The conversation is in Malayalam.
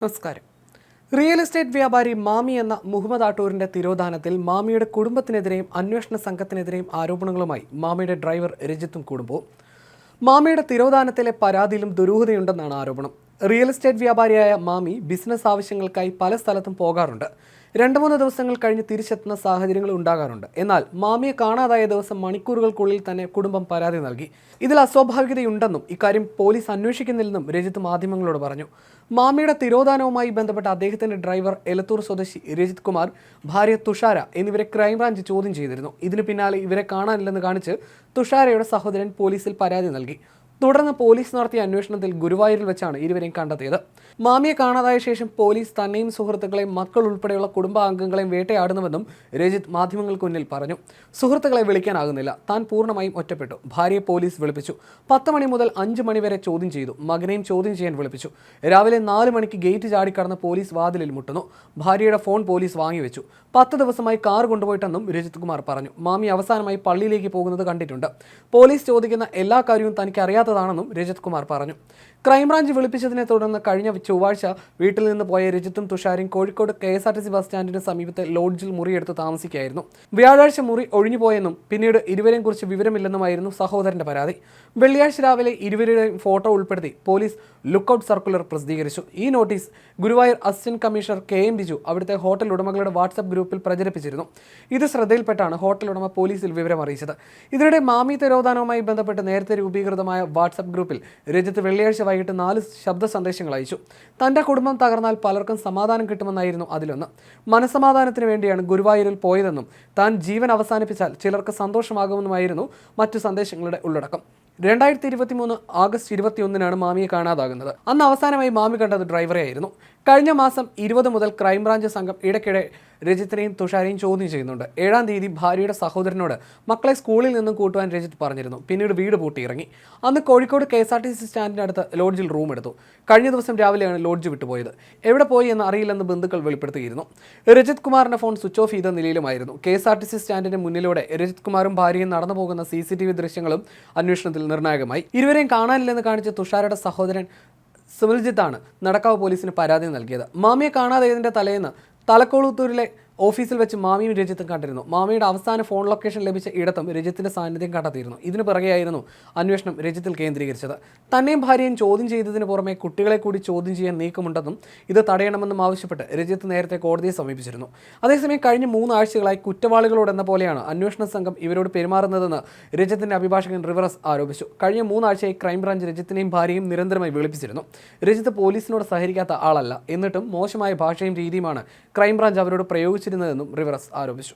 നമസ്കാരം. റിയൽ എസ്റ്റേറ്റ് വ്യാപാരി മാമി എന്ന മുഹമ്മദ് ആട്ടൂരിന്റെ തിരോധാനത്തിൽ മാമിയുടെ കുടുംബത്തിനെതിരെയും അന്വേഷണ സംഘത്തിനെതിരെയും ആരോപണങ്ങളുമായി മാമിയുടെ ഡ്രൈവർ രജിത്തും കുടുംബവും മാമിയുടെ തിരോധാനത്തിലെ പരാതിയിലും ദുരൂഹതയുണ്ടെന്നാണ് ആരോപണം. റിയൽ എസ്റ്റേറ്റ് വ്യാപാരിയായ മാമി ബിസിനസ് ആവശ്യങ്ങൾക്കായി പല സ്ഥലത്തും പോകാറുണ്ട്. രണ്ട് മൂന്ന് ദിവസങ്ങൾ കഴിഞ്ഞ് തിരിച്ചെത്തുന്ന സാഹചര്യങ്ങൾ ഉണ്ടാകാറുണ്ട്. എന്നാൽ മാമിയെ കാണാതായ ദിവസം മണിക്കൂറുകൾക്കുള്ളിൽ തന്നെ കുടുംബം പരാതി നൽകി. ഇതിൽ അസ്വാഭാവികതയുണ്ടെന്നും ഇക്കാര്യം പോലീസ് അന്വേഷിക്കുന്നില്ലെന്നും രജിത്ത് മാധ്യമങ്ങളോട് പറഞ്ഞു. മാമിയുടെ തിരോധാനവുമായി ബന്ധപ്പെട്ട അദ്ദേഹത്തിന്റെ ഡ്രൈവർ എലത്തൂർ സ്വദേശി രജിത് കുമാർ ഭാര്യ തുഷാര എന്നിവരെ ക്രൈംബ്രാഞ്ച് ചോദ്യം ചെയ്തിരുന്നു. ഇതിനു പിന്നാലെ ഇവരെ കാണാനില്ലെന്ന് കാണിച്ച് തുഷാരയുടെ സഹോദരൻ പോലീസിൽ പരാതി നൽകി. തുടർന്ന് പോലീസ് നടത്തിയ അന്വേഷണത്തിൽ ഗുരുവായൂരിൽ വെച്ചാണ് ഇരുവരെയും കണ്ടെത്തിയത്. മാമിയെ കാണാതായ ശേഷം പോലീസ് തന്നെയും സുഹൃത്തുക്കളെയും മക്കൾ ഉൾപ്പെടെയുള്ള കുടുംബാംഗങ്ങളെയും വേട്ടയാടുന്നുവെന്നും രജിത് മാധ്യമങ്ങൾക്ക് മുന്നിൽ പറഞ്ഞു. സുഹൃത്തുക്കളെ വിളിക്കാനാകുന്നില്ല. താൻ പൂർണമായും ഒറ്റപ്പെട്ടു. ഭാര്യയെ പോലീസ് വിളിപ്പിച്ചു. പത്ത് മണി മുതൽ അഞ്ച് മണി വരെ ചോദ്യം ചെയ്തു. മകനെയും ചോദ്യം ചെയ്യാൻ വിളിപ്പിച്ചു. രാവിലെ നാല് മണിക്ക് ഗേറ്റ് ചാടിക്കടന്ന് പോലീസ് വാതിലിൽ മുട്ടുന്നു. ഭാര്യയുടെ ഫോൺ പോലീസ് വാങ്ങിവെച്ചു പത്ത് ദിവസമായി കാർ കൊണ്ടുപോയിട്ടെന്നും രജിത് കുമാർ പറഞ്ഞു. മാമി അവസാനമായി പള്ളിയിലേക്ക് പോകുന്നത് കണ്ടിട്ടുണ്ട്. പോലീസ് ചോദിക്കുന്ന എല്ലാ കാര്യവും തനിക്ക് അറിയാത്തതാണെന്നും രജിത് കുമാർ പറഞ്ഞു. ക്രൈംബ്രാഞ്ച് വിളിപ്പിച്ചതിനെ തുടർന്ന് കഴിഞ്ഞ ചൊവ്വാഴ്ച വീട്ടിൽ നിന്ന് പോയ രജിത്തും തുഷാരും Kozhikode K S R T C bus സ്റ്റാൻഡിന് സമീപത്തെ ലോഡ്ജിൽ മുറിയെടുത്ത് താമസിക്കുകയായിരുന്നു. വ്യാഴാഴ്ച മുറി ഒഴിഞ്ഞുപോയെന്നും പിന്നീട് ഇരുവരെയും കുറിച്ച് വിവരമില്ലെന്നുമായിരുന്നു സഹോദരന്റെ പരാതി. വെള്ളിയാഴ്ച രാവിലെ ഇരുവരുടെയും ഫോട്ടോ ഉൾപ്പെടുത്തി പോലീസ് ലുക്കൌട്ട് സർക്കുലർ പ്രസിദ്ധീകരിച്ചു. ഈ notice Guruvayur assistant commissioner K M Biju അവിടുത്തെ ഹോട്ടൽ ഉടമകളുടെ വാട്സ്ആപ്പ് ഗ്രൂപ്പിൽ പ്രചരിപ്പിച്ചിരുന്നു. ഇത് ശ്രദ്ധയിൽപ്പെട്ടാണ് ഹോട്ടൽ ഉടമ പോലീസിൽ വിവരം അറിയിച്ചത് ഇതിനിടെ മാമി തിരോധാനവുമായി ബന്ധപ്പെട്ട് നേരത്തെ രൂപീകൃതമായ വാട്സ്ആപ്പ് ഗ്രൂപ്പിൽ രജിത്ത് വെള്ളിയാഴ്ച വൈകിട്ട് നാല് ശബ്ദ സന്ദേശങ്ങൾ അയച്ചു. തന്റെ കുടുംബം തകർന്നാൽ പലർക്കും സമാധാനം കിട്ടുമെന്നായിരുന്നു അതിലൊന്ന്. മനസമാധാനത്തിന് വേണ്ടിയാണ് ഗുരുവായൂരിൽ പോയതെന്നും താൻ ജീവൻ അവസാനിപ്പിച്ചാൽ ചിലർക്ക് സന്തോഷമാകുമെന്നുമായിരുന്നു മറ്റു സന്ദേശങ്ങളുടെ ഉള്ളടക്കം. രണ്ടായിരത്തി ഇരുപത്തി മൂന്ന് ആഗസ്റ്റ് ഇരുപത്തിയൊന്നിനാണ് മാമിയെ കാണാതാകുന്നത്. അന്ന് അവസാനമായി മാമി കണ്ടത് ഡ്രൈവറെ ആയിരുന്നു. കഴിഞ്ഞ മാസം ഇരുപത് മുതൽ ക്രൈംബ്രാഞ്ച് സംഘം ഇടയ്ക്കിടെ രജിത്തിനെയും തുഷാരെയും ചോദ്യം ചെയ്യുന്നുണ്ട്. ഏഴാം തീയതി ഭാര്യയുടെ സഹോദരനോട് മക്കളെ സ്കൂളിൽ നിന്നും കൂട്ടുവാൻ രജിത് പറഞ്ഞിരുന്നു. പിന്നീട് വീട് പൂട്ടിയിറങ്ങി. അന്ന് Kozhikode K S R T C ലോഡ്ജിൽ റൂം എടുത്തു. കഴിഞ്ഞ ദിവസം രാവിലെയാണ് ലോഡ്ജ് വിട്ടുപോയത്. എവിടെ പോയി എന്ന് അറിയില്ലെന്ന് ബന്ധുക്കൾ വെളിപ്പെടുത്തിയിരുന്നു. രജിത് കുമാറിന്റെ ഫോൺ സ്വിച്ച് ഓഫ് ചെയ്ത നിലയിലുമായിരുന്നു. K S R T C സ്റ്റാൻഡിന്റെ മുന്നിലൂടെ രജിത് കുമാറും ഭാര്യയും നടന്നു പോകുന്ന സി സി ടി വി ദൃശ്യങ്ങളും അന്വേഷണത്തിൽ നിർണായകമായി. ഇരുവരെയും കാണാനില്ലെന്ന് കാണിച്ച് തുഷാരയുടെ സഹോദരൻ സിമൽജിത്താണ് നടക്കാവ് പോലീസിന് പരാതി നൽകിയത്. മാമിയെ കാണാതായതിന്റെ തലേന്ന് തലക്കോളത്തൂരിലെ ഓഫീസിൽ വെച്ച് മാമിയും രജിത്തും കണ്ടിരുന്നു. മാമിയുടെ അവസാന ഫോൺ ലൊക്കേഷൻ ലഭിച്ച ഇടത്തും രജിത്തിന്റെ സാന്നിധ്യം കണ്ടെത്തിയിരുന്നു. ഇതിനു പിറകെയായിരുന്നു അന്വേഷണം രജിത്തിൽ കേന്ദ്രീകരിച്ചത്. തന്നെയും ഭാര്യയും ചോദ്യം ചെയ്തതിന് പുറമെ കുട്ടികളെ കൂടി ചോദ്യം ചെയ്യാൻ നീക്കമുണ്ടെന്നും ഇത് തടയണമെന്നും ആവശ്യപ്പെട്ട് രജിത്ത് നേരത്തെ കോടതിയെ സമീപിച്ചിരുന്നു. അതേസമയം കഴിഞ്ഞ മൂന്നാഴ്ചകളായി കുറ്റവാളികളോട് എന്ന പോലെയാണ് അന്വേഷണ സംഘം ഇവരോട് പെരുമാറുന്നതെന്ന് രജിത്തിന്റെ അഭിഭാഷകൻ റിവറസ് ആരോപിച്ചു. കഴിഞ്ഞ മൂന്നാഴ്ചയായി ക്രൈംബ്രാഞ്ച് രജിത്തിനെയും ഭാര്യയും നിരന്തരമായി വിളിപ്പിച്ചിരുന്നു. രജിത്ത് പോലീസിനോട് സഹകരിക്കാത്ത ആളല്ല. എന്നിട്ടും മോശമായ ഭാഷയും രീതിയുമാണ് ക്രൈംബ്രാഞ്ച് അവരോട് പ്രയോഗിച്ചിരുന്നതെന്നും റിവറസ് ആരോപിച്ചു